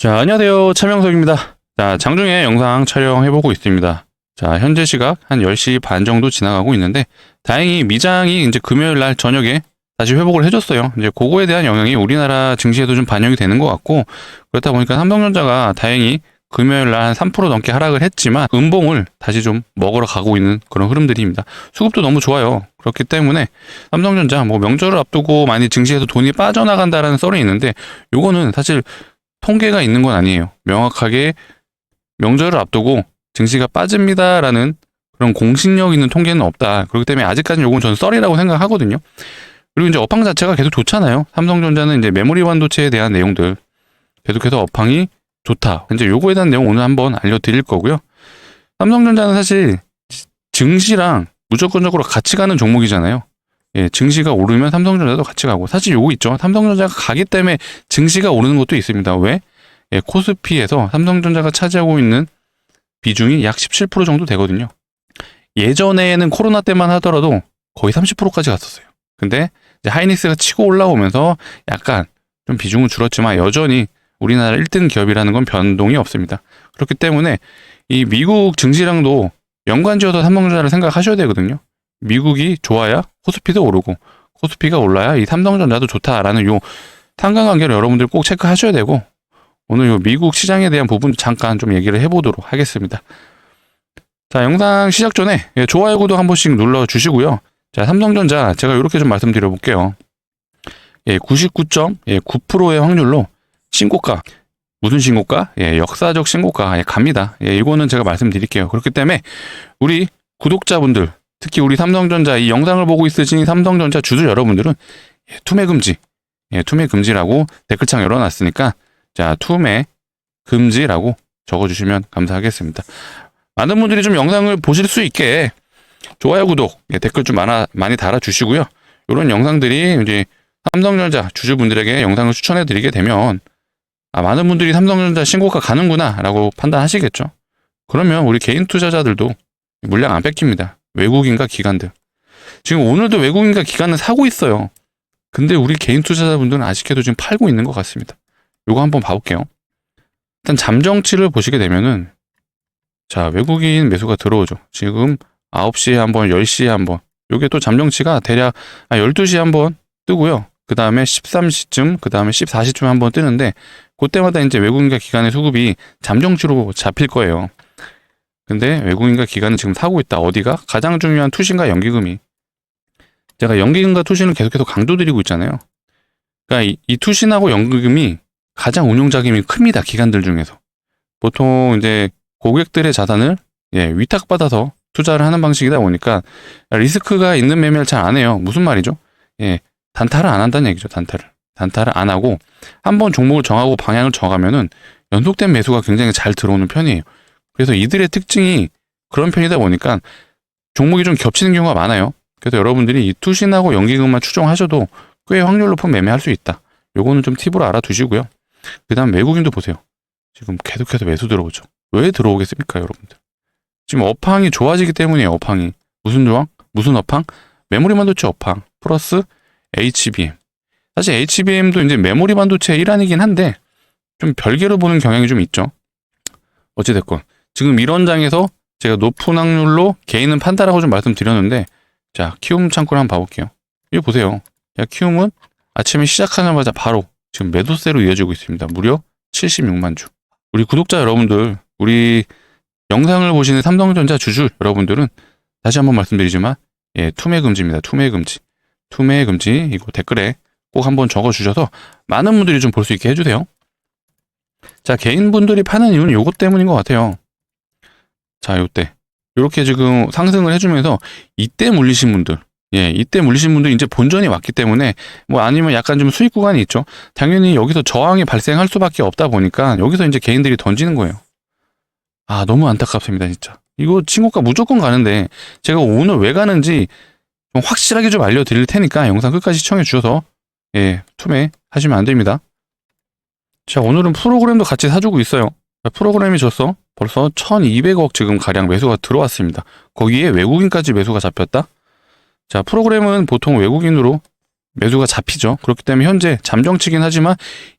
자, 안녕하세요. 차명석입니다. 자, 장중에 영상 촬영해보고 있습니다. 자, 현재 시각 한 10시 반 정도 지나가고 있는데, 다행히 미장이 이제 금요일 날 저녁에 다시 회복을 해줬어요. 이제 그거에 대한 영향이 우리나라 증시에도 좀 반영이 되는 것 같고, 그렇다 보니까 삼성전자가 다행히 금요일 날 한 3% 넘게 하락을 했지만, 음봉을 다시 좀 먹으러 가고 있는 그런 흐름들입니다. 수급도 너무 좋아요. 그렇기 때문에 삼성전자 뭐 명절을 앞두고 많이 증시에서 돈이 빠져나간다라는 썰이 있는데, 요거는 사실 통계가 있는 건 아니에요. 명확하게 명절을 앞두고 증시가 빠집니다라는 그런 공신력 있는 통계는 없다. 그렇기 때문에 아직까지는 요건 전 썰이라고 생각하거든요. 그리고 이제 업황 자체가 계속 좋잖아요. 삼성전자는 이제 메모리 반도체에 대한 내용들 계속해서 업황이 좋다. 이제 요거에 대한 내용 오늘 한번 알려드릴 거고요. 삼성전자는 사실 증시랑 무조건적으로 같이 가는 종목이잖아요. 예, 증시가 오르면 삼성전자도 같이 가고 사실 요거 있죠. 삼성전자가 가기 때문에 증시가 오르는 것도 있습니다. 왜? 예, 코스피에서 삼성전자가 차지하고 있는 비중이 약 17% 정도 되거든요. 예전에는 코로나 때만 하더라도 거의 30%까지 갔었어요. 근데 하이닉스가 치고 올라오면서 약간 좀 비중은 줄었지만 여전히 우리나라 1등 기업이라는 건 변동이 없습니다. 그렇기 때문에 이 미국 증시랑도 연관지어서 삼성전자를 생각하셔야 되거든요. 미국이 좋아야 코스피도 오르고 코스피가 올라야 이 삼성전자도 좋다라는 요 상관관계를 여러분들 꼭 체크하셔야 되고 오늘 요 미국 시장에 대한 부분 잠깐 좀 얘기를 해보도록 하겠습니다. 자 영상 시작 전에 예, 좋아요 구독 한 번씩 눌러 주시고요. 자 삼성전자 제가 이렇게 좀 말씀드려 볼게요. 예, 99.9%의 확률로 신고가 무슨 신고가? 예, 역사적 신고가 예, 갑니다. 예, 이거는 제가 말씀드릴게요. 그렇기 때문에 우리 구독자분들 특히 우리 삼성전자 이 영상을 보고 있으신 삼성전자 주주 여러분들은 예, 투매 금지, 예, 투매 금지라고 댓글창 열어놨으니까 자 투매 금지라고 적어주시면 감사하겠습니다. 많은 분들이 좀 영상을 보실 수 있게 좋아요, 구독, 예, 댓글 좀 많아 많이 달아주시고요. 이런 영상들이 이제 삼성전자 주주분들에게 영상을 추천해드리게 되면 아, 많은 분들이 삼성전자 신고가 가는구나라고 판단하시겠죠. 그러면 우리 개인 투자자들도 물량 안 뺏깁니다. 외국인과 기관들. 지금 오늘도 외국인과 기관은 사고 있어요. 근데 우리 개인 투자자분들은 아쉽게도 지금 팔고 있는 것 같습니다. 요거 한번 봐볼게요. 일단 잠정치를 보시게 되면은 자 외국인 매수가 들어오죠. 지금 9시에 한번 10시에 한번 요게 또 잠정치가 대략 12시에 한번 뜨고요. 그 다음에 13시쯤, 그 다음에 14시쯤 한번 뜨는데 그때마다 이제 외국인과 기관의 수급이 잠정치로 잡힐 거예요. 근데 외국인과 기관은 지금 사고 있다. 어디가? 가장 중요한 투신과 연기금이. 제가 연기금과 투신을 계속해서 강조드리고 있잖아요. 그러니까 이, 이 투신하고 연기금이 가장 운용 자금이 큽니다. 기관들 중에서. 보통 이제 고객들의 자산을 예, 위탁받아서 투자를 하는 방식이다 보니까 리스크가 있는 매매를 잘 안 해요. 무슨 말이죠? 예, 단타를 안 한다는 얘기죠. 단타를. 단타를 안 하고 한 번 종목을 정하고 방향을 정하면은 연속된 매수가 굉장히 잘 들어오는 편이에요. 그래서 이들의 특징이 그런 편이다 보니까 종목이 좀 겹치는 경우가 많아요. 그래서 여러분들이 이 투신하고 연기금만 추종하셔도 꽤 확률 높은 매매할 수 있다. 요거는 좀 팁으로 알아두시고요. 그 다음 외국인도 보세요. 지금 계속해서 매수 들어오죠. 왜 들어오겠습니까, 여러분들? 지금 업황이 좋아지기 때문이에요, 업황이. 무슨 조항? 무슨 업황? 메모리 반도체 업황 플러스 HBM. 사실 HBM도 이제 메모리 반도체의 일환이긴 한데 좀 별개로 보는 경향이 좀 있죠. 어찌됐건 지금 이런 장에서 제가 높은 확률로 개인은 판다라고 좀 말씀드렸는데 자 키움 창고를 한번 봐볼게요. 이거 보세요. 야 키움은 아침에 시작하자마자 바로 지금 매도세로 이어지고 있습니다. 무려 76만 주. 우리 구독자 여러분들, 우리 영상을 보시는 삼성전자 주주 여러분들은 다시 한번 말씀드리지만 예, 투매 금지입니다. 투매 금지. 투매 금지 이거 댓글에 꼭 한번 적어 주셔서 많은 분들이 좀 볼 수 있게 해주세요. 자, 개인분들이 파는 이유는 요것 때문인 것 같아요. 자, 요때. 이렇게 지금 상승을 해주면서 이때 물리신 분들, 예, 이때 물리신 분들 이제 본전이 왔기 때문에 뭐 아니면 약간 좀 수익 구간이 있죠. 당연히 여기서 저항이 발생할 수밖에 없다 보니까 여기서 이제 개인들이 던지는 거예요. 아, 너무 안타깝습니다, 진짜. 이거 친구가 무조건 가는데 제가 오늘 왜 가는지 좀 확실하게 좀 알려드릴 테니까 영상 끝까지 시청해 주셔서 예, 투매 하시면 안 됩니다. 자, 오늘은 프로그램도 같이 사주고 있어요. 프로그램이 줬어. 벌써 1200억 지금 가량 매수가 들어왔습니다. 거기에 외국인까지 매수가 잡혔다? 자, 프로그램은 보통 외국인으로 매수가 잡히죠. 그렇기 때문에 현재 잠정치긴 하지만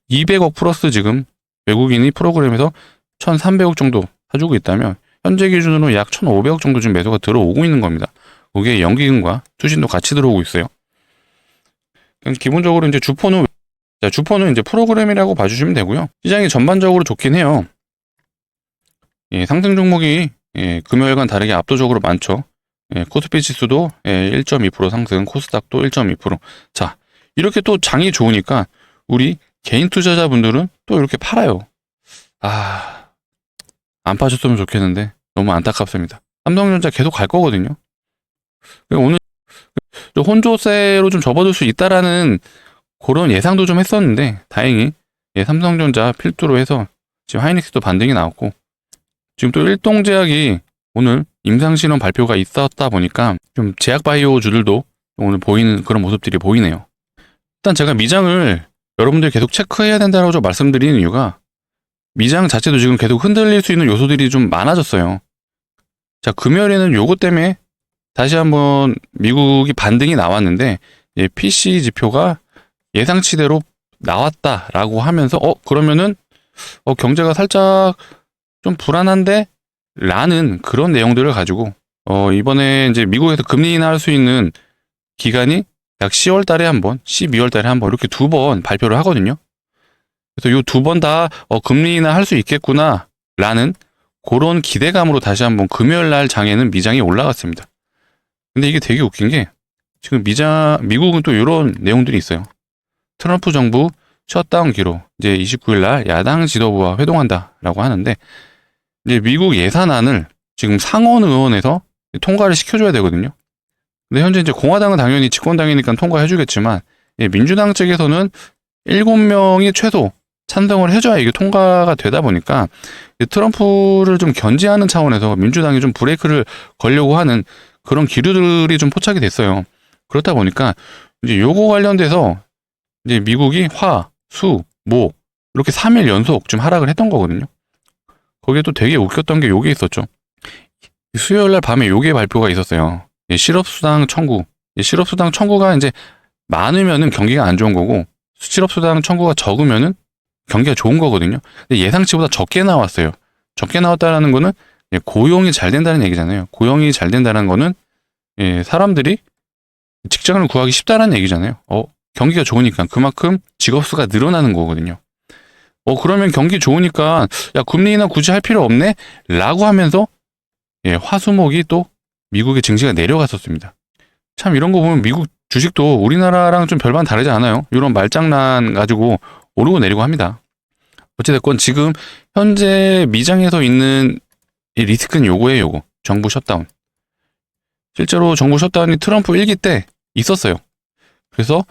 200억 플러스 지금 외국인이 프로그램에서 1,300억 정도 사주고 있다면 현재 기준으로 약 1,500억 정도 지금 매수가 들어오고 있는 겁니다. 거기에 연기금과 투신도 같이 들어오고 있어요. 기본적으로 이제 주포는 자, 주포는 이제 프로그램이라고 봐주시면 되고요. 시장이 전반적으로 좋긴 해요. 예, 상승 종목이 예, 금요일과 다르게 압도적으로 많죠. 예, 코스피 지수도 예, 1.2% 상승, 코스닥도 1.2%. 자, 이렇게 또 장이 좋으니까 우리 개인 투자자분들은 또 이렇게 팔아요. 아, 안 파셨으면 좋겠는데 너무 안타깝습니다. 삼성전자 계속 갈 거거든요. 오늘 좀 혼조세로 좀 접어들 수 있다라는 그런 예상도 좀 했었는데 다행히 예, 삼성전자 필두로 해서 지금 하이닉스도 반등이 나왔고 지금 또 일동제약이 오늘 임상실험 발표가 있었다 보니까 좀 제약바이오주들도 오늘 보이는 그런 모습들이 보이네요. 일단 제가 미장을 여러분들이 계속 체크해야 된다고 좀 말씀드리는 이유가 미장 자체도 지금 계속 흔들릴 수 있는 요소들이 좀 많아졌어요. 자, 금요일에는 요거 때문에 다시 한번 미국이 반등이 나왔는데 예, PC 지표가 예상치대로 나왔다라고 하면서 어 그러면은 어 경제가 살짝 좀 불안한데 라는 그런 내용들을 가지고 어 이번에 이제 미국에서 금리 인하할 수 있는 기간이 약 10월 달에 한 번, 12월 달에 한 번 이렇게 두 번 발표를 하거든요. 그래서 요두번 다 어, 금리 인하 할 수 있겠구나 라는 그런 기대감으로 다시 한번 금요일 날 장에는 미장이 올라갔습니다. 근데 이게 되게 웃긴 게 지금 미장 미국은 또 이런 내용들이 있어요. 트럼프 정부 셧다운 기로 이제 29일 날 야당 지도부와 회동한다라고 하는데 이제 미국 예산안을 지금 상원 의원에서 통과를 시켜줘야 되거든요. 근데 현재 이제 공화당은 당연히 집권당이니까 통과해주겠지만 예, 민주당 측에서는 7명이 최소 찬성을 해줘야 이게 통과가 되다 보니까 이 트럼프를 좀 견제하는 차원에서 민주당이 좀 브레이크를 걸려고 하는 그런 기류들이 좀 포착이 됐어요. 그렇다 보니까 이제 요거 관련돼서 이제 미국이 화, 수, 목 이렇게 3일 연속 좀 하락을 했던 거거든요. 거기에 또 되게 웃겼던 게 요게 있었죠. 수요일 날 밤에 요게 발표가 있었어요. 예, 실업수당 청구. 예, 실업수당 청구가 이제 많으면은 경기가 안 좋은 거고 실업수당 청구가 적으면은 경기가 좋은 거거든요. 근데 예상치보다 적게 나왔어요. 적게 나왔다라는 거는 예, 고용이 잘 된다는 얘기잖아요. 고용이 잘 된다는 거는 예, 사람들이 직장을 구하기 쉽다는 얘기잖아요. 어, 경기가 좋으니까 그만큼 직업 수가 늘어나는 거거든요. 어 그러면 경기 좋으니까 야 금리 인하 굳이 할 필요 없네 라고 하면서 예 화수목이 또 미국의 증시가 내려갔었습니다. 참 이런 거 보면 미국 주식도 우리나라랑 좀 별반 다르지 않아요. 이런 말장난 가지고 오르고 내리고 합니다. 어찌됐건 지금 현재 미장에서 있는 이 리스크는 요거예요, 요거. 정부 셧다운. 실제로 정부 셧다운이 트럼프 1기 때 있었어요. 그래서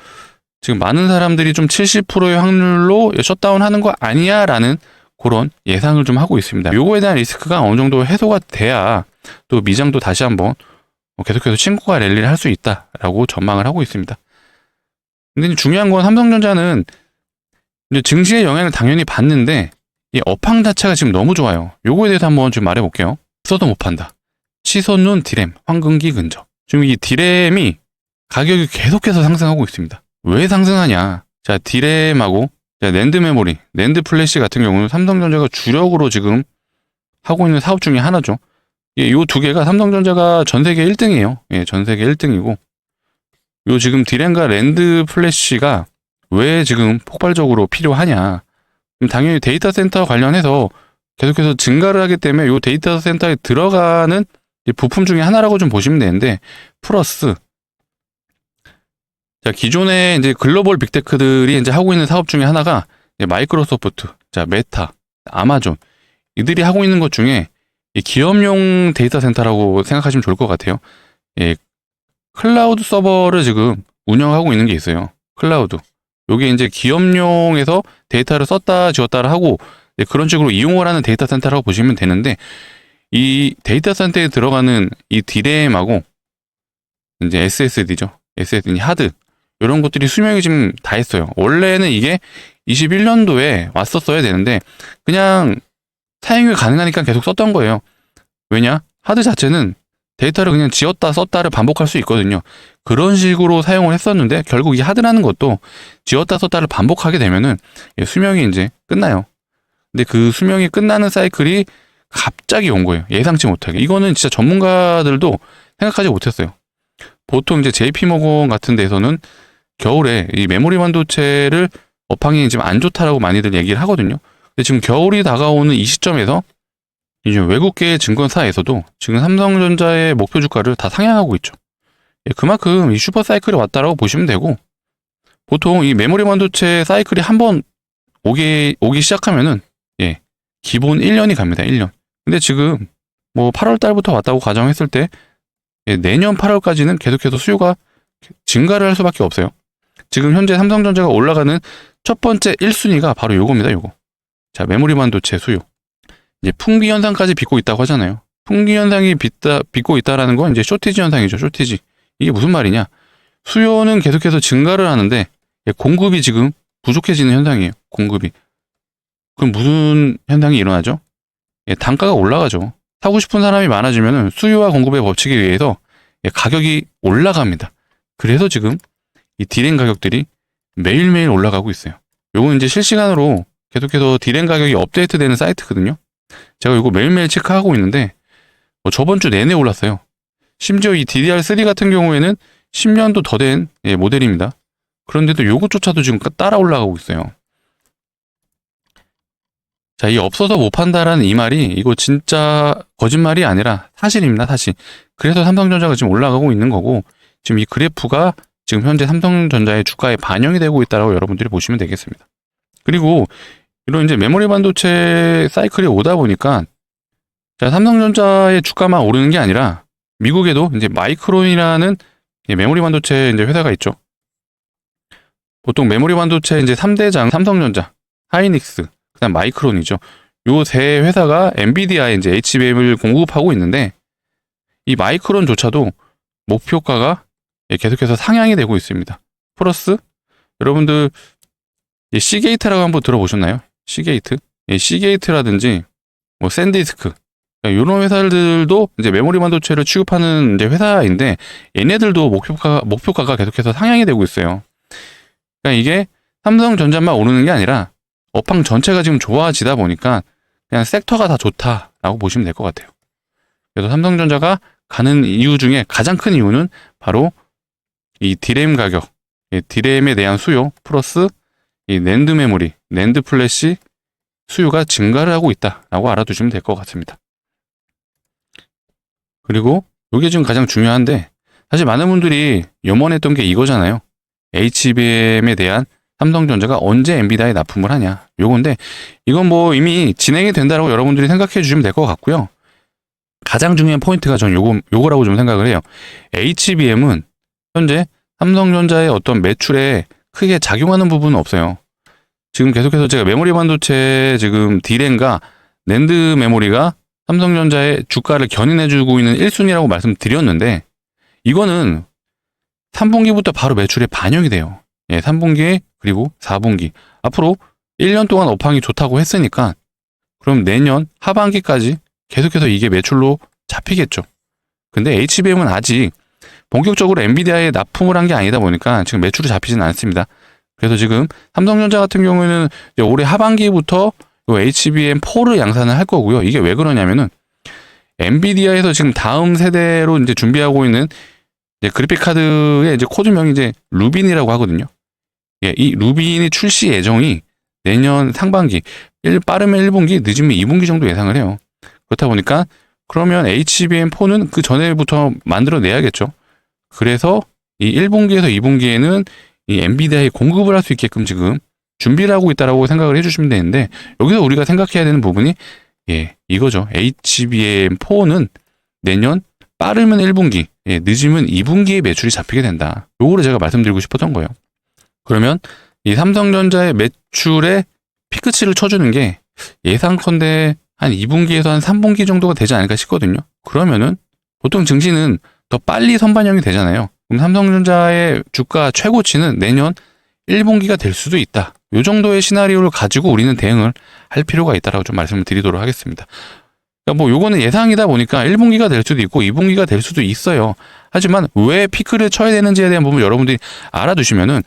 지금 많은 사람들이 좀 70%의 확률로 셧다운 하는 거 아니야? 라는 그런 예상을 좀 하고 있습니다. 요거에 대한 리스크가 어느 정도 해소가 돼야 또 미장도 다시 한번 계속해서 친구가 랠리를 할 수 있다라고 전망을 하고 있습니다. 근데 중요한 건 삼성전자는 이제 증시의 영향을 당연히 받는데 이 업황 자체가 지금 너무 좋아요. 요거에 대해서 한번 좀 말해볼게요. 써도 못 판다. 치솟는 디램, 황금기 근접. 지금 이 디램이 가격이 계속해서 상승하고 있습니다. 왜 상승하냐? 자, 디램하고 자, 낸드 메모리, 낸드 플래시 같은 경우는 삼성전자가 주력으로 지금 하고 있는 사업 중에 하나죠. 이두 개가 삼성전자가 전 세계 1등이에요. 예, 전 세계 1등이고. 요 지금 디램과 랜드 플래시가 왜 지금 폭발적으로 필요하냐? 당연히 데이터 센터 관련해서 계속해서 증가를 하기 때문에 요 데이터 센터에 들어가는 부품 중에 하나라고 좀 보시면 되는데 플러스 자, 기존에 이제 글로벌 빅테크들이 이제 하고 있는 사업 중에 하나가 마이크로소프트, 자, 메타, 아마존 이들이 하고 있는 것 중에 기업용 데이터 센터라고 생각하시면 좋을 것 같아요. 예, 클라우드 서버를 지금 운영하고 있는 게 있어요. 클라우드. 요게 이제 기업용에서 데이터를 썼다 지웠다를 하고 그런 식으로 이용을 하는 데이터 센터라고 보시면 되는데 이 데이터 센터에 들어가는 이 디램하고 이제 SSD죠. SSD 하드 이런 것들이 수명이 지금 다 했어요. 원래는 이게 21년도에 왔었어야 되는데 그냥 사용이 가능하니까 계속 썼던 거예요. 왜냐? 하드 자체는 데이터를 그냥 지었다 썼다를 반복할 수 있거든요. 그런 식으로 사용을 했었는데 결국 이 하드라는 것도 지었다 썼다를 반복하게 되면은 수명이 이제 끝나요. 근데 그 수명이 끝나는 사이클이 갑자기 온 거예요. 예상치 못하게. 이거는 진짜 전문가들도 생각하지 못했어요. 보통 이제 JP모건 같은 데서는 겨울에 이 메모리 반도체를 업황이 지금 안 좋다라고 많이들 얘기를 하거든요. 근데 지금 겨울이 다가오는 이 시점에서 이제 외국계 증권사에서도 지금 삼성전자의 목표 주가를 다 상향하고 있죠. 예, 그만큼 이 슈퍼 사이클이 왔다라고 보시면 되고 보통 이 메모리 반도체 사이클이 한 번 오기 오기 시작하면은 예 기본 1년이 갑니다. 1년. 근데 지금 뭐 8월 달부터 왔다고 가정했을 때 예, 내년 8월까지는 계속해서 수요가 증가를 할 수밖에 없어요. 지금 현재 삼성전자가 올라가는 첫 번째 1순위가 바로 요겁니다. 요거. 자, 메모리 반도체 수요. 이제 풍기 현상까지 빚고 있다고 하잖아요. 풍기 현상이 빚다, 빚고 있다라는 건 이제 쇼티지 현상이죠. 쇼티지. 이게 무슨 말이냐? 수요는 계속해서 증가를 하는데 예, 공급이 지금 부족해지는 현상이에요. 공급이. 그럼 무슨 현상이 일어나죠? 예, 단가가 올라가죠. 사고 싶은 사람이 많아지면 수요와 공급의 법칙에 의해서 예, 가격이 올라갑니다. 그래서 지금 이 디램 가격들이 매일매일 올라가고 있어요. 요건 이제 실시간으로 계속해서 디램 가격이 업데이트 되는 사이트거든요. 제가 이거 매일매일 체크하고 있는데 뭐 저번 주 내내 올랐어요. 심지어 이 DDR3 같은 경우에는 10년도 더된 예, 모델입니다. 그런데도 요것조차도 지금 따라 올라가고 있어요. 자, 이 없어서 못 판다라는 이 말이 이거 진짜 거짓말이 아니라 사실입니다, 사실. 그래서 삼성전자가 지금 올라가고 있는 거고 지금 이 그래프가 지금 현재 삼성전자의 주가에 반영이 되고 있다고 여러분들이 보시면 되겠습니다. 그리고 이런 이제 메모리 반도체 사이클이 오다 보니까 자, 삼성전자의 주가만 오르는 게 아니라 미국에도 이제 마이크론이라는 이 메모리 반도체 이제 회사가 있죠. 보통 메모리 반도체 이제 3대장 삼성전자, 하이닉스, 그다음 마이크론이죠. 요 세 회사가 엔비디아에 이제 HBM을 공급하고 있는데 이 마이크론조차도 목표가가 예, 계속해서 상향이 되고 있습니다. 플러스 여러분들 이 시게이트라고 한번 들어보셨나요? 시게이트? 예, 시게이트라든지 뭐 샌디스크 이런 회사들도 이제 메모리 반도체를 취급하는 이제 회사인데 얘네들도 목표가 목표가가 계속해서 상향이 되고 있어요. 그러니까 이게 삼성전자만 오르는 게 아니라 업황 전체가 지금 좋아지다 보니까 그냥 섹터가 다 좋다라고 보시면 될 것 같아요. 그래서 삼성전자가 가는 이유 중에 가장 큰 이유는 바로 이 디램 가격, 이 디램에 대한 수요 플러스 이 낸드 메모리, 낸드 플래시 수요가 증가를 하고 있다라고 알아두시면 될 것 같습니다. 그리고 이게 지금 가장 중요한데 사실 많은 분들이 염원했던 게 이거잖아요. HBM에 대한 삼성전자가 언제 엔비디아에 납품을 하냐. 요건데 이건 뭐 이미 진행이 된다라고 여러분들이 생각해 주시면 될 것 같고요. 가장 중요한 포인트가 전 요거 요거라고 좀 생각을 해요. HBM은 현재 삼성전자의 어떤 매출에 크게 작용하는 부분은 없어요. 지금 계속해서 제가 메모리 반도체 지금 디램과 낸드 메모리가 삼성전자의 주가를 견인해주고 있는 1순위라고 말씀드렸는데 이거는 3분기부터 바로 매출에 반영이 돼요. 예, 3분기 그리고 4분기 앞으로 1년 동안 업황이 좋다고 했으니까 그럼 내년 하반기까지 계속해서 이게 매출로 잡히겠죠. 근데 HBM은 아직 본격적으로 엔비디아에 납품을 한 게 아니다 보니까 지금 매출이 잡히지는 않습니다. 그래서 지금 삼성전자 같은 경우에는 올해 하반기부터 HBM4를 양산을 할 거고요. 이게 왜 그러냐면은 엔비디아에서 지금 다음 세대로 이제 준비하고 있는 이제 그래픽 카드의 이제 코드명이 이제 루빈이라고 하거든요. 예, 이 루빈이 출시 예정이 내년 상반기, 1, 빠르면 1분기, 늦으면 2분기 정도 예상을 해요. 그렇다 보니까 그러면 HBM4는 그 전에부터 만들어내야겠죠. 그래서 이 1분기에서 2분기에는 이 엔비디아에 공급을 할 수 있게끔 지금 준비를 하고 있다라고 생각을 해주시면 되는데 여기서 우리가 생각해야 되는 부분이 예 이거죠. HBM4는 내년 빠르면 1분기, 예, 늦으면 2분기에 매출이 잡히게 된다. 요거를 제가 말씀드리고 싶었던 거예요. 그러면 이 삼성전자의 매출의 피크치를 쳐주는 게 예상컨대 한 2분기에서 한 3분기 정도가 되지 않을까 싶거든요. 그러면은 보통 증시는 더 빨리 선반영이 되잖아요. 그럼 삼성전자의 주가 최고치는 내년 1분기가 될 수도 있다. 요 정도의 시나리오를 가지고 우리는 대응을 할 필요가 있다라고 좀 말씀을 드리도록 하겠습니다. 그러니까 뭐 요거는 예상이다 보니까 1분기가 될 수도 있고 2분기가 될 수도 있어요. 하지만 왜 피크를 쳐야 되는지에 대한 부분 여러분들이 알아두시면은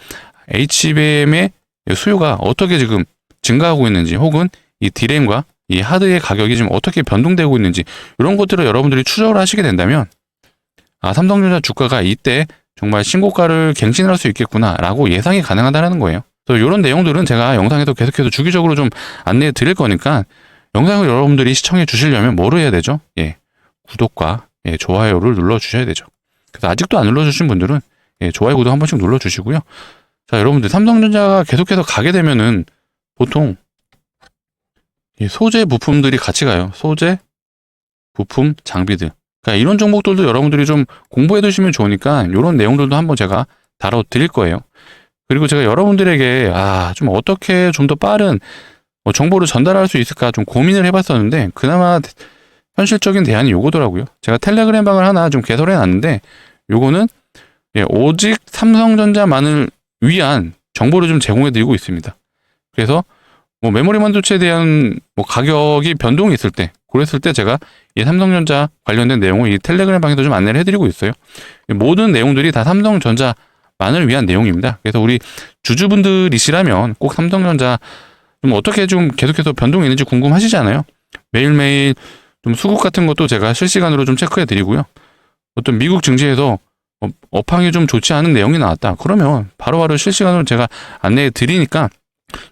HBM의 수요가 어떻게 지금 증가하고 있는지 혹은 이 디램과 이 하드의 가격이 지금 어떻게 변동되고 있는지 이런 것들을 여러분들이 추적을 하시게 된다면 아 삼성전자 주가가 이때 정말 신고가를 갱신할 수 있겠구나라고 예상이 가능하다는 거예요. 그래서 이런 내용들은 제가 영상에서 계속해서 주기적으로 좀 안내해 드릴 거니까 영상을 여러분들이 시청해 주시려면 뭐를 해야 되죠? 예, 구독과 예, 좋아요를 눌러 주셔야 되죠. 그래서 아직도 안 눌러 주신 분들은 예, 좋아요 구독 한 번씩 눌러 주시고요. 자, 여러분들 삼성전자가 계속해서 가게 되면은 보통 이 소재 부품들이 같이 가요. 소재, 부품, 장비들. 그러니까 이런 종목들도 여러분들이 좀 공부해 두시면 좋으니까 이런 내용들도 한번 제가 다뤄 드릴 거예요. 그리고 제가 여러분들에게 아, 좀 어떻게 좀 더 빠른 뭐 정보를 전달할 수 있을까 좀 고민을 해봤었는데 그나마 현실적인 대안이 요거더라고요. 제가 텔레그램 방을 하나 좀 개설해 놨는데 요거는 예, 오직 삼성전자만을 위한 정보를 좀 제공해 드리고 있습니다. 그래서 뭐 메모리 반도체에 대한 뭐 가격이 변동이 있을 때 그랬을 때 제가 이 삼성전자 관련된 내용을 이 텔레그램 방에도 좀 안내를 해드리고 있어요. 모든 내용들이 다 삼성전자만을 위한 내용입니다. 그래서 우리 주주분들이시라면 꼭 삼성전자 좀 어떻게 좀 계속해서 변동이 있는지 궁금하시잖아요. 매일매일 좀 수급 같은 것도 제가 실시간으로 좀 체크해 드리고요. 어떤 미국 증시에서 어, 업황이 좀 좋지 않은 내용이 나왔다. 그러면 바로바로 실시간으로 제가 안내해 드리니까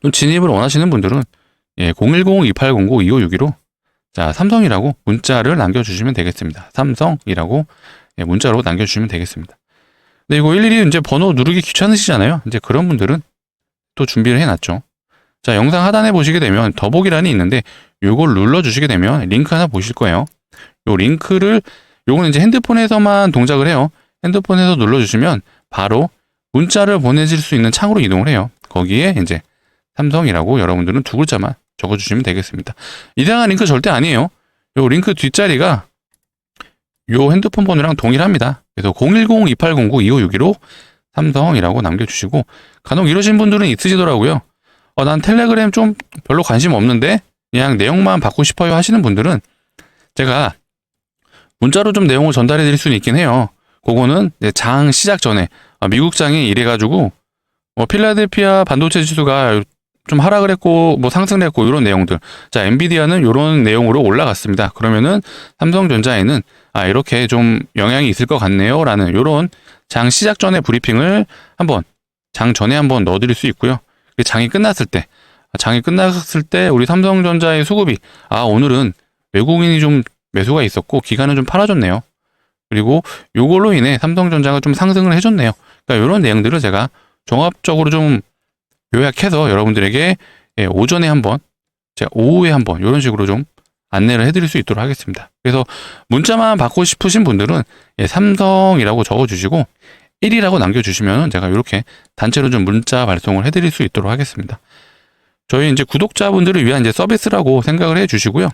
좀 진입을 원하시는 분들은 예, 010-2809-2561로 자, 삼성이라고 문자를 남겨주시면 되겠습니다. 삼성이라고 예, 문자로 남겨주시면 되겠습니다. 근데 이거 일일이 이제 번호 누르기 귀찮으시잖아요. 이제 그런 분들은 또 준비를 해놨죠. 자, 영상 하단에 보시게 되면 더보기란이 있는데 요걸 눌러주시게 되면 링크 하나 보실 거예요. 요 링크를 요거는 이제 핸드폰에서만 동작을 해요. 핸드폰에서 눌러주시면 바로 문자를 보내실 수 있는 창으로 이동을 해요. 거기에 이제 삼성이라고 여러분들은 두 글자만 적어주시면 되겠습니다. 이상한 링크 절대 아니에요. 요 링크 뒷자리가 요 핸드폰 번호랑 동일합니다. 그래서 010-2809-2561로 삼성이라고 남겨주시고 간혹 이러신 분들은 있으시더라고요. 어, 난 텔레그램 좀 별로 관심 없는데 그냥 내용만 받고 싶어요 하시는 분들은 제가 문자로 좀 내용을 전달해 드릴 수는 있긴 해요. 그거는 장 시작 전에 아, 미국 장이 이래가지고 뭐 필라델피아 반도체 지수가 좀 하락을 했고 뭐 상승을 했고 이런 내용들. 자 엔비디아는 이런 내용으로 올라갔습니다. 그러면은 삼성전자에는 아 이렇게 좀 영향이 있을 것 같네요라는 이런 장 시작 전에 브리핑을 한번 장 전에 한번 넣어 드릴 수 있고요. 그 장이 끝났을 때 장이 끝났을 때 우리 삼성전자의 수급이 아 오늘은 외국인이 좀 매수가 있었고 기간은 좀 팔아줬네요. 그리고 요걸로 인해 삼성전자가 좀 상승을 해줬네요. 그러니까 이런 내용들을 제가 종합적으로 좀 요약해서 여러분들에게 예, 오전에 한번, 오후에 한번 이런 식으로 좀 안내를 해드릴 수 있도록 하겠습니다. 그래서 문자만 받고 싶으신 분들은 예, 삼성이라고 적어주시고 1이라고 남겨주시면 제가 이렇게 단체로 좀 문자 발송을 해드릴 수 있도록 하겠습니다. 저희 이제 구독자분들을 위한 이제 서비스라고 생각을 해주시고요.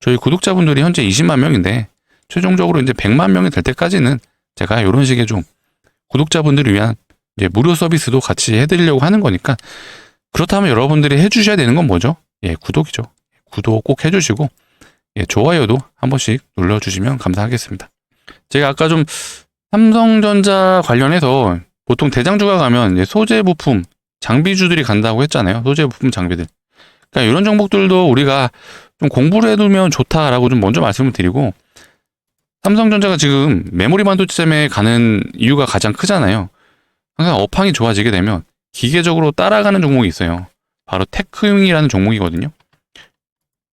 저희 구독자분들이 현재 20만 명인데 최종적으로 이제 100만 명이 될 때까지는 제가 이런 식의 좀 구독자분들을 위한 이제 무료 서비스도 같이 해드리려고 하는 거니까 그렇다면 여러분들이 해주셔야 되는 건 뭐죠? 예, 구독이죠. 구독 꼭 해주시고 예, 좋아요도 한 번씩 눌러주시면 감사하겠습니다. 제가 아까 좀 삼성전자 관련해서 보통 대장주가 가면 소재 부품 장비주들이 간다고 했잖아요. 소재 부품 장비들. 그러니까 이런 종목들도 우리가 좀 공부를 해두면 좋다라고 좀 먼저 말씀을 드리고 삼성전자가 지금 메모리 반도체 때문에 가는 이유가 가장 크잖아요. 항상 업황이 좋아지게 되면 기계적으로 따라가는 종목이 있어요. 바로 테크윙이라는 종목이거든요.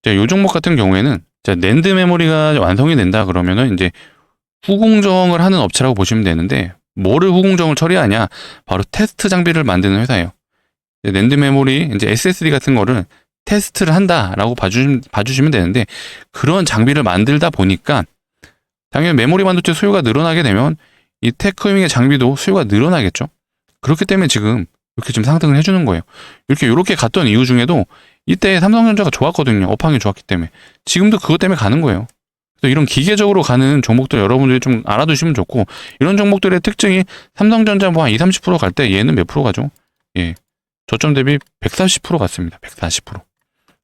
자, 이 종목 같은 경우에는 자, 낸드 메모리가 완성이 된다 그러면은 이제 후공정을 하는 업체라고 보시면 되는데 뭐를 후공정을 처리하냐? 바로 테스트 장비를 만드는 회사예요. 낸드 메모리 이제 SSD 같은 거를 테스트를 한다라고 봐주시면, 봐주시면 되는데 그런 장비를 만들다 보니까 당연히 메모리 반도체 수요가 늘어나게 되면 이 테크윙의 장비도 수요가 늘어나겠죠. 그렇기 때문에 지금 이렇게 좀 상승을 해주는 거예요. 이렇게 이렇게 갔던 이유 중에도 이때 삼성전자가 좋았거든요. 업황이 좋았기 때문에 지금도 그것 때문에 가는 거예요. 그래서 이런 기계적으로 가는 종목들 여러분들이 좀 알아두시면 좋고 이런 종목들의 특징이 삼성전자 뭐 한 2, 30%갈 때 얘는 몇 프로 가죠? 예. 저점 대비 140% 갔습니다. 140%.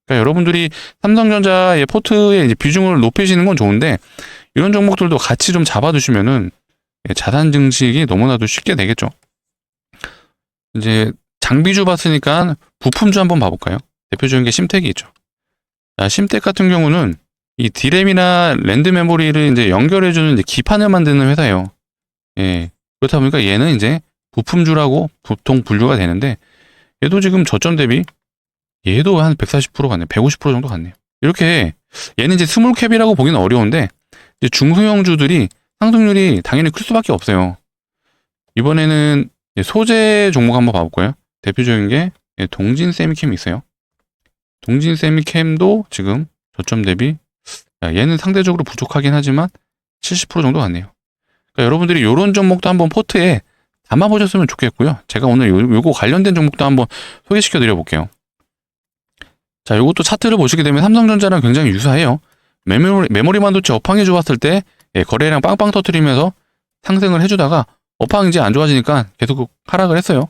그러니까 여러분들이 삼성전자의 포트의 비중을 높이시는 건 좋은데 이런 종목들도 같이 좀 잡아두시면은 예, 자산 증식이 너무나도 쉽게 되겠죠. 이제 장비주 봤으니까 부품주 한번 봐볼까요? 대표적인 게 심택이 있죠. 자, 심텍 같은 경우는 이 디램이나 랜드 메모리를 이제 연결해주는 이제 기판을 만드는 회사예요. 예. 그렇다 보니까 얘는 이제 부품주라고 보통 분류가 되는데 얘도 지금 저점 대비 얘도 한 140% 갔네. 150% 정도 갔네요. 이렇게 얘는 이제 스몰캡이라고 보기는 어려운데 이제 중소형주들이 상승률이 당연히 클 수밖에 없어요. 이번에는 소재 종목 한번 봐볼까요? 대표적인 게 동진 세미캠이 있어요. 동진 세미캠도 지금 저점 대비 야, 얘는 상대적으로 부족하긴 하지만 70% 정도 갔네요. 그러니까 여러분들이 이런 종목도 한번 포트에 담아보셨으면 좋겠고요. 제가 오늘 요, 요거 관련된 종목도 한번 소개시켜 드려 볼게요. 자, 요것도 차트를 보시게 되면 삼성전자랑 굉장히 유사해요. 메모리, 메모리 반도체 업황이 좋았을 때 예, 거래량 빵빵 터트리면서 상승을 해주다가 업황이 이제 안 좋아지니까 계속 하락을 했어요.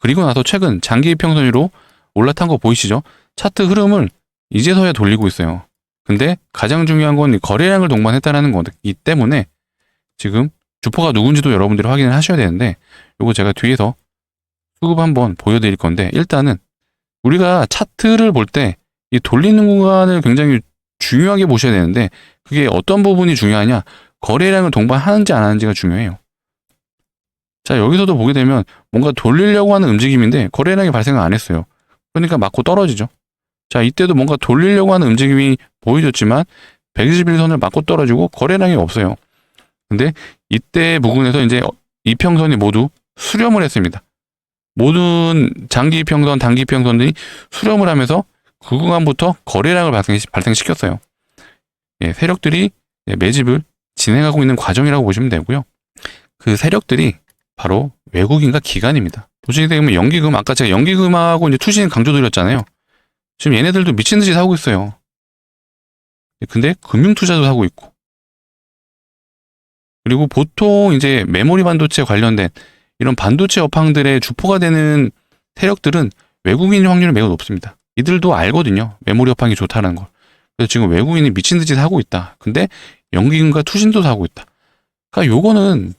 그리고 나서 최근 장기 이평선위로 올라탄 거 보이시죠? 차트 흐름을 이제서야 돌리고 있어요. 근데 가장 중요한 건이 거래량을 동반했다라는 거기 때문에 지금 주포가 누군지도 여러분들이 확인을 하셔야 되는데 요거 제가 뒤에서 수급 한번 보여드릴 건데 일단은 우리가 차트를 볼 때 이 돌리는 구간을 굉장히 중요하게 보셔야 되는데 그게 어떤 부분이 중요하냐 거래량을 동반하는지 안 하는지가 중요해요. 자 여기서도 보게 되면 뭔가 돌리려고 하는 움직임인데 거래량이 발생을 안 했어요. 그러니까 맞고 떨어지죠. 자 이때도 뭔가 돌리려고 하는 움직임이 보여줬지만 121선을 맞고 떨어지고 거래량이 없어요. 근데 이때 부분에서 이제 이평선이 모두 수렴을 했습니다. 모든 장기 이평선, 단기 이평선들이 수렴을 하면서 그 구간부터 거래량을 발생시, 발생시켰어요. 예, 세력들이 예, 매집을 진행하고 있는 과정이라고 보시면 되고요. 그 세력들이 바로 외국인과 기관입니다. 보시게 되면 연기금, 아까 제가 연기금하고 이제 투신 강조드렸잖아요. 지금 얘네들도 미친 듯이 사고 있어요. 근데 금융 투자도 하고 있고. 그리고 보통 이제 메모리 반도체 관련된 이런 반도체 업황들의 주포가 되는 세력들은 외국인 확률이 매우 높습니다. 이들도 알거든요. 메모리 업황이 좋다는 걸. 그래서 지금 외국인이 미친 듯이 사고 있다. 근데 연기금과 투신도 사고 있다. 그러니까 요거는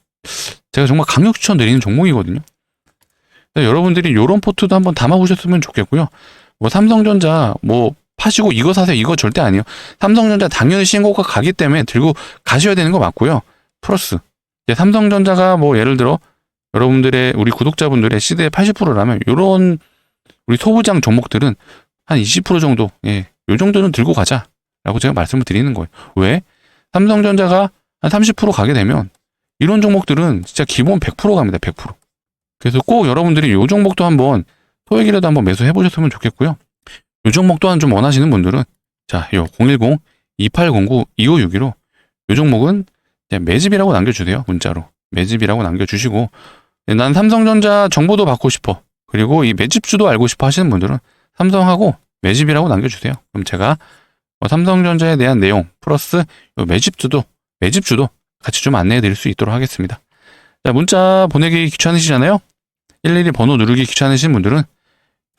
제가 정말 강력 추천드리는 종목이거든요. 여러분들이 요런 포트도 한번 담아보셨으면 좋겠고요. 뭐 삼성전자 뭐 파시고 이거 사세요. 이거 절대 아니에요. 삼성전자 당연히 신고가 가기 때문에 들고 가셔야 되는 거 맞고요. 플러스 삼성전자가 뭐 예를 들어 여러분들의 우리 구독자분들의 시대의 80%라면 요런 우리 소부장 종목들은 한 20% 정도 예, 요 정도는 들고 가자라고 제가 말씀을 드리는 거예요. 왜? 삼성전자가 한 30% 가게 되면 이런 종목들은 진짜 기본 100% 갑니다. 100%. 그래서 꼭 여러분들이 요 종목도 한번 소액이라도 한번 매수해 보셨으면 좋겠고요. 요 종목 또한 좀 원하시는 분들은 자, 요 010-2809-2561로 요 종목은 그냥 매집이라고 남겨 주세요. 문자로. 매집이라고 남겨 주시고 네, 난 삼성전자 정보도 받고 싶어. 그리고 이 매집주도 알고 싶어 하시는 분들은 삼성하고 매집이라고 남겨 주세요. 그럼 제가 뭐 삼성전자에 대한 내용 플러스 요 매집주도 매집주도 같이 좀 안내해 드릴 수 있도록 하겠습니다. 자, 문자 보내기 귀찮으시잖아요? 일일이 번호 누르기 귀찮으신 분들은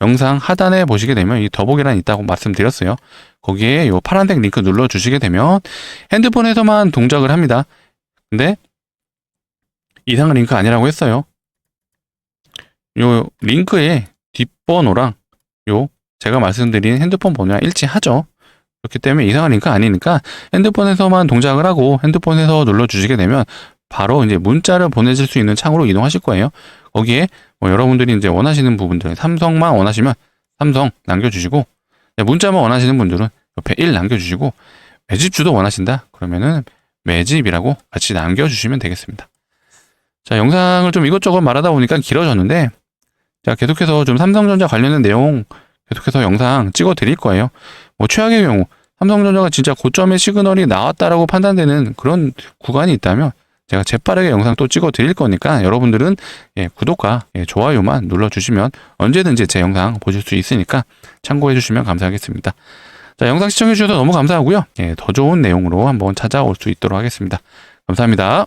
영상 하단에 보시게 되면 이 더보기란 있다고 말씀드렸어요. 거기에 요 파란색 링크 눌러 주시게 되면 핸드폰에서만 동작을 합니다. 근데 이상한 링크 아니라고 했어요. 요 링크에 뒷번호랑 요 제가 말씀드린 핸드폰 번호랑 일치하죠. 그렇기 때문에 이상한 링크 아니니까 핸드폰에서만 동작을 하고 핸드폰에서 눌러 주시게 되면 바로 이제 문자를 보내실 수 있는 창으로 이동하실 거예요. 거기에 뭐 여러분들이 이제 원하시는 부분들 삼성만 원하시면 삼성 남겨주시고 네, 문자만 원하시는 분들은 옆에 1 남겨주시고 매집주도 원하신다 그러면은 매집이라고 같이 남겨주시면 되겠습니다. 자 영상을 좀 이것저것 말하다 보니까 길어졌는데 자 계속해서 좀 삼성전자 관련된 내용 계속해서 영상 찍어 드릴 거예요. 뭐 최악의 경우 삼성전자가 진짜 고점의 시그널이 나왔다라고 판단되는 그런 구간이 있다면 제가 재빠르게 영상 또 찍어 드릴 거니까 여러분들은 예, 구독과 예, 좋아요만 눌러주시면 언제든지 제 영상 보실 수 있으니까 참고해 주시면 감사하겠습니다. 자, 영상 시청해 주셔서 너무 감사하고요. 예, 더 좋은 내용으로 한번 찾아올 수 있도록 하겠습니다. 감사합니다.